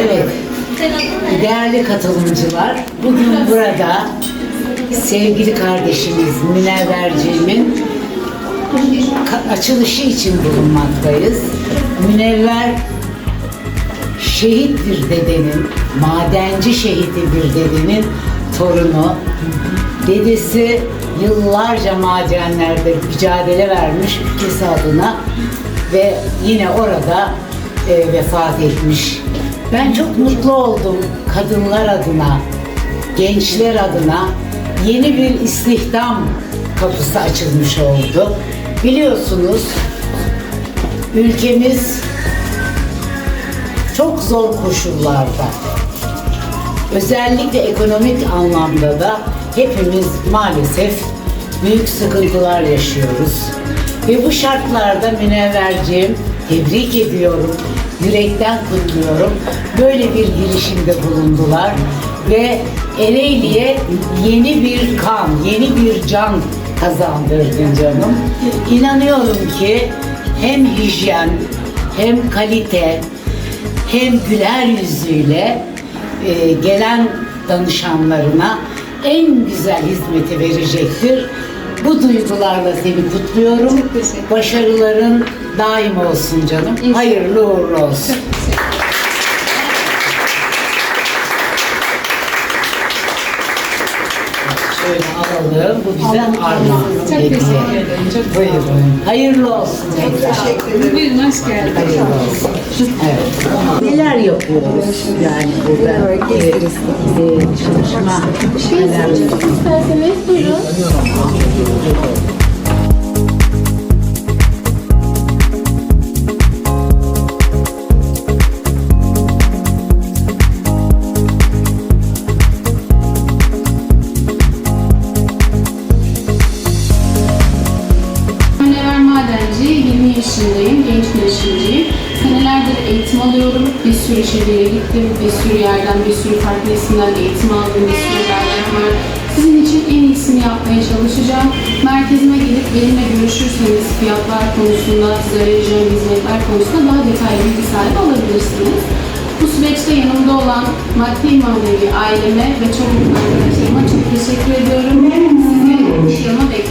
Evet, değerli katılımcılar, bugün burada sevgili kardeşimiz Münevverciğimin açılışı için bulunmaktayız. Münevver şehit bir dedenin, madenci şehidi bir dedenin torunu. Dedesi yıllarca madenlerde mücadele vermiş ülkesi adına ve yine orada e, vefat etmiş. Ben çok mutlu oldum kadınlar adına, gençler adına yeni bir istihdam kapısı açılmış oldu. Biliyorsunuz ülkemiz çok zor koşullarda. Özellikle ekonomik anlamda da hepimiz maalesef büyük sıkıntılar yaşıyoruz. Ve bu şartlarda Münevverciğim tebrik ediyorum, yürekten kutluyorum. Böyle bir girişimde bulundular ve Ereğli'ye yeni bir kan, yeni bir can kazandırdın canım. İnanıyorum ki hem hijyen, hem kalite, hem güler yüzüyle e, gelen danışanlarına en güzel hizmeti verecektir. Bu duygularla seni kutluyorum. Başarıların daim olsun canım. Hayırlı uğurlu olsun. Şöyle alalım. Bu bize armağan. Çok teşekkür ederim. Çok sağ olun. Hayırlı olsun. tekrar. Buyurun hoş geldiniz. Hayırlı olsun. Evet. Neler yapıyoruz yani burada? e, e, çalışma şeyler. İsterseniz buyurun. Alıyorum. Bir sürü şehire gittim, bir sürü yerden, bir sürü farklı isimden eğitim aldım, bir sürü belgem var. Sizin için en iyisini yapmaya çalışacağım. Merkezime gelip benimle görüşürseniz fiyatlar konusunda, size vereceğim hizmetler konusunda daha detaylı bilgi sahibi olabilirsiniz. Bu süreçte yanımda olan maddi manevi aileme ve çok yakın arkadaşlarıma çok teşekkür ediyorum. Sizi yanıma bekliyorum.